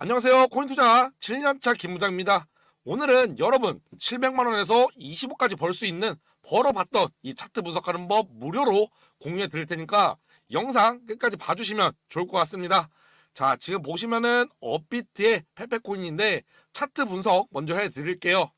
안녕하세요. 코인투자 7년차 김부장입니다. 오늘은 여러분 700만원에서 25까지 벌 수 있는 벌어봤던 이 차트 분석하는 법 무료로 공유해 드릴 테니까 영상 끝까지 봐주시면 좋을 것 같습니다. 자, 지금 보시면은 업비트의 페페코인인데 차트 분석 먼저 해 드릴게요.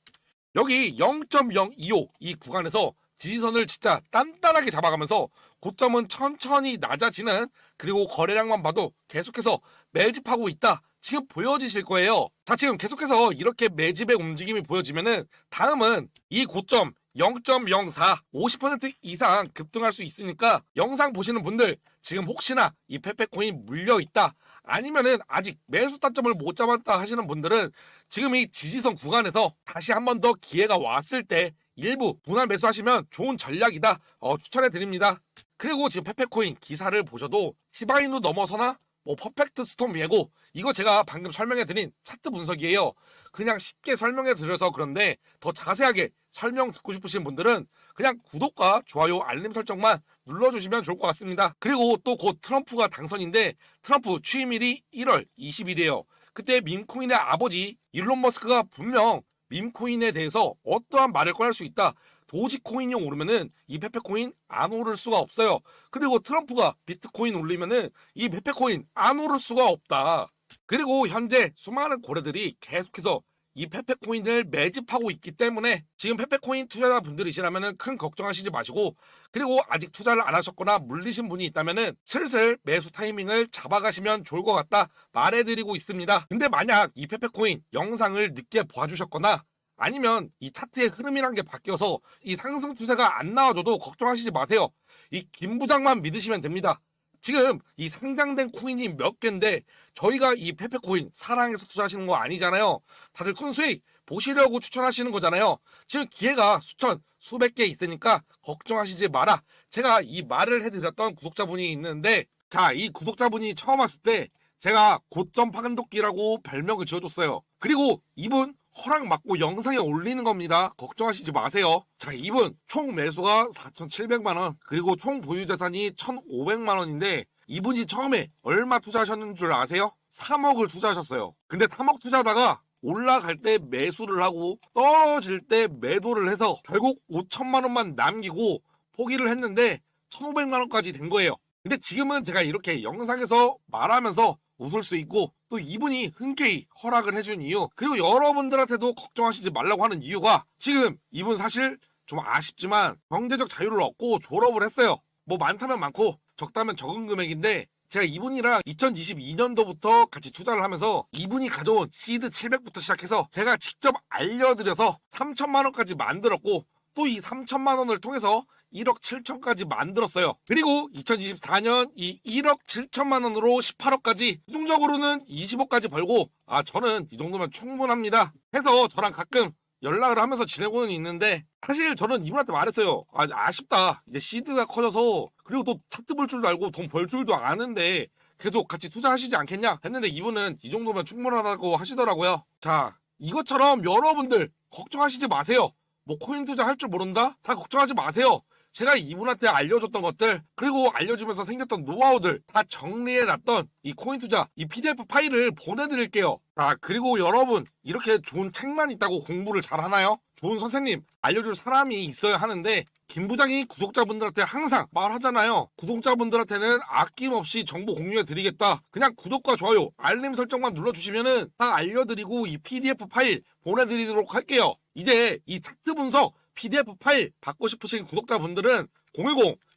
여기 0.025 이 구간에서 지지선을 진짜 단단하게 잡아가면서 고점은 천천히 낮아지는 그리고 거래량만 봐도 계속해서 매집하고 있다. 지금 보여지실 거예요. 자, 지금 계속해서 이렇게 매집의 움직임이 보여지면은 다음은 이 고점 0.04, 50% 이상 급등할 수 있으니까 영상 보시는 분들 지금 혹시나 이 페페코인 물려 있다. 아니면은 아직 매수 타점을 못 잡았다 하시는 분들은 지금 이 지지선 구간에서 다시 한 번 더 기회가 왔을 때 일부 분할 매수하시면 좋은 전략이다. 어, 추천해 드립니다. 그리고 지금 페페코인 기사를 보셔도 시바이누 넘어서나 뭐 퍼펙트 스톰 예고 이거 제가 방금 설명해 드린 차트 분석이에요. 그냥 쉽게 설명해 드려서 그런데 더 자세하게 설명 듣고 싶으신 분들은 그냥 구독과 좋아요 알림 설정만 눌러주시면 좋을 것 같습니다. 그리고 또 곧 트럼프가 당선인데 트럼프 취임일이 1월 20일이에요. 그때 밈코인의 아버지 일론 머스크가 분명 밈코인에 대해서 어떠한 말을 꺼낼 수 있다. 도지코인이 오르면은 이 페페코인 안 오를 수가 없어요. 그리고 트럼프가 비트코인 올리면은 이 페페코인 안 오를 수가 없다. 그리고 현재 수많은 고래들이 계속해서 이 페페코인을 매집하고 있기 때문에 지금 페페코인 투자자분들이시라면은 큰 걱정하시지 마시고 그리고 아직 투자를 안 하셨거나 물리신 분이 있다면은 슬슬 매수 타이밍을 잡아가시면 좋을 것 같다 말해드리고 있습니다. 근데 만약 이 페페코인 영상을 늦게 봐주셨거나 아니면 이 차트의 흐름이란 게 바뀌어서 이 상승 추세가 안 나와줘도 걱정하시지 마세요. 이 김 부장만 믿으시면 됩니다. 지금 이 상장된 코인이 몇 개인데 저희가 이 페페코인 사랑해서 투자하시는 거 아니잖아요. 다들 큰 수익 보시려고 추천하시는 거잖아요. 지금 기회가 수천, 수백 개 있으니까 걱정하시지 마라. 제가 이 말을 해드렸던 구독자분이 있는데 자, 이 구독자분이 처음 왔을 때 제가 고점 파간도끼라고 별명을 지어줬어요. 그리고 이분 허락 받고 영상에 올리는 겁니다. 걱정하시지 마세요. 자, 이분 총 매수가 4,700만 원, 그리고 총 보유 자산이 1,500만 원인데 이분이 처음에 얼마 투자하셨는 줄 아세요? 3억을 투자하셨어요. 근데 3억 투자하다가 올라갈 때 매수를 하고 떨어질 때 매도를 해서 결국 5천만 원만 남기고 포기를 했는데 1,500만 원까지 된 거예요. 근데 지금은 제가 이렇게 영상에서 말하면서 웃을 수 있고 또 이분이 흔쾌히 허락을 해준 이유 그리고 여러분들한테도 걱정하시지 말라고 하는 이유가 지금 이분 사실 좀 아쉽지만 경제적 자유를 얻고 졸업을 했어요. 뭐 많다면 많고 적다면 적은 금액인데 제가 이분이랑 2022년도부터 같이 투자를 하면서 이분이 가져온 시드 700부터 시작해서 제가 직접 알려드려서 3천만 원까지 만들었고 또 이 3천만 원을 통해서 1억 7천까지 만들었어요. 그리고 2024년 이 1억 7천만 원으로 18억까지 최종적으로는 20억까지 벌고 아 저는 이 정도면 충분합니다. 해서 저랑 가끔 연락을 하면서 지내고는 있는데 사실 저는 이분한테 말했어요. 아, 아쉽다. 이제 시드가 커져서 그리고 또 차트 볼 줄도 알고 돈 벌 줄도 아는데 계속 같이 투자하시지 않겠냐 했는데 이분은 이 정도면 충분하다고 하시더라고요. 자 이것처럼 여러분들 걱정하시지 마세요. 뭐 코인 투자 할 줄 모른다? 다 걱정하지 마세요. 제가 이분한테 알려줬던 것들 그리고 알려주면서 생겼던 노하우들 다 정리해놨던 이 코인 투자 이 PDF 파일을 보내드릴게요. 아 그리고 여러분 이렇게 좋은 책만 있다고 공부를 잘 하나요? 좋은 선생님 알려줄 사람이 있어야 하는데 김 부장이 구독자분들한테 항상 말하잖아요. 구독자분들한테는 아낌없이 정보 공유해 드리겠다. 그냥 구독과 좋아요, 알림 설정만 눌러주시면은 다 알려드리고 이 PDF 파일 보내드리도록 할게요. 이제 이 차트 분석 PDF 파일 받고 싶으신 구독자분들은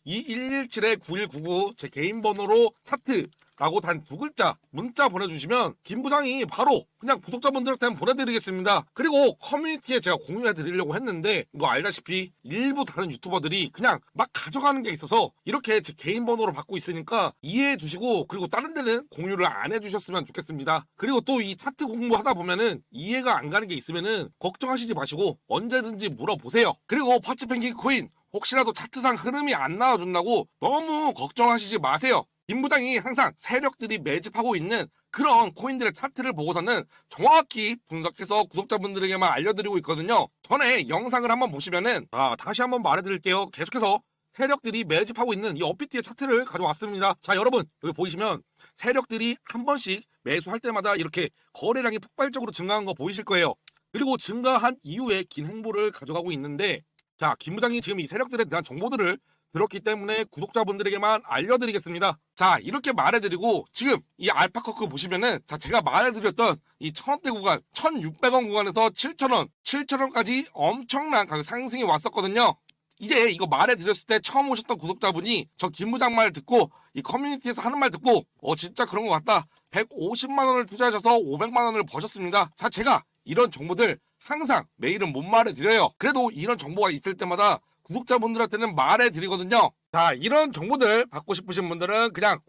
010-2117-9199 제 개인 번호로 차트 라고 단 두 글자 문자 보내주시면 김 부장이 바로 그냥 구독자분들한테 보내드리겠습니다. 그리고 커뮤니티에 제가 공유해 드리려고 했는데 이거 알다시피 일부 다른 유튜버들이 그냥 막 가져가는 게 있어서 이렇게 제 개인 번호로 받고 있으니까 이해해 주시고 그리고 다른 데는 공유를 안 해주셨으면 좋겠습니다. 그리고 또 이 차트 공부하다 보면은 이해가 안 가는 게 있으면은 걱정하시지 마시고 언제든지 물어보세요. 그리고 파츠 펭귄 코인 혹시라도 차트상 흐름이 안 나와준다고 너무 걱정하시지 마세요. 김부장이 항상 세력들이 매집하고 있는 그런 코인들의 차트를 보고서는 정확히 분석해서 구독자분들에게만 알려드리고 있거든요. 전에 영상을 한번 보시면은 아, 다시 한번 말해드릴게요. 계속해서 세력들이 매집하고 있는 이 업비트의 차트를 가져왔습니다. 자, 여러분, 여기 보이시면 세력들이 한 번씩 매수할 때마다 이렇게 거래량이 폭발적으로 증가한 거 보이실 거예요. 그리고 증가한 이후에 긴 행보를 가져가고 있는데 자, 김 부장이 지금 이 세력들에 대한 정보들을 들었기 때문에 구독자분들에게만 알려드리겠습니다. 자, 이렇게 말해드리고 지금 이 알파커크 보시면은 자, 제가 말해드렸던 이 천원대 구간, 1600원 구간에서 7000원, 7000원까지 엄청난 가격 상승이 왔었거든요. 이제 이거 말해드렸을 때 처음 오셨던 구독자분이 저 김부장 말 듣고 이 커뮤니티에서 하는 말 듣고 어 진짜 그런 것 같다 150만 원을 투자하셔서 500만 원을 버셨습니다 자 제가 이런 정보들 항상 매일은 못 말해드려요 그래도 이런 정보가 있을 때마다 구독자분들한테는 말해드리거든요 자 이런 정보들 받고 싶으신 분들은 그냥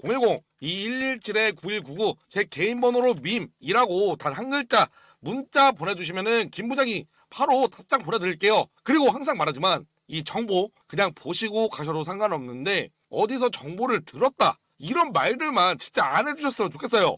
010-2117-9199 제 개인 번호로 밈이라고 단 한 글자 문자 보내주시면은 김 부장이 바로 답장 보내드릴게요 그리고 항상 말하지만 이 정보 그냥 보시고 가셔도 상관없는데 어디서 정보를 들었다 이런 말들만 진짜 안 해주셨으면 좋겠어요.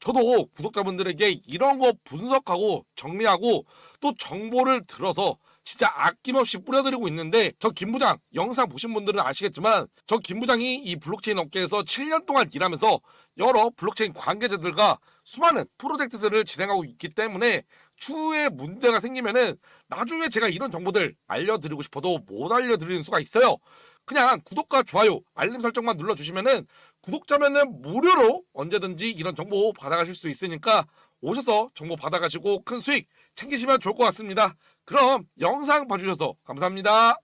저도 구독자분들에게 이런 거 분석하고 정리하고 또 정보를 들어서 진짜 아낌없이 뿌려드리고 있는데 저 김부장 영상 보신 분들은 아시겠지만 저 김부장이 이 블록체인 업계에서 7년 동안 일하면서 여러 블록체인 관계자들과 수많은 프로젝트들을 진행하고 있기 때문에 추후에 문제가 생기면은 나중에 제가 이런 정보들 알려드리고 싶어도 못 알려드리는 수가 있어요. 그냥 구독과 좋아요, 알림 설정만 눌러주시면은 구독자면은 무료로 언제든지 이런 정보 받아가실 수 있으니까 오셔서 정보 받아가시고 큰 수익 챙기시면 좋을 것 같습니다. 그럼 영상 봐주셔서 감사합니다.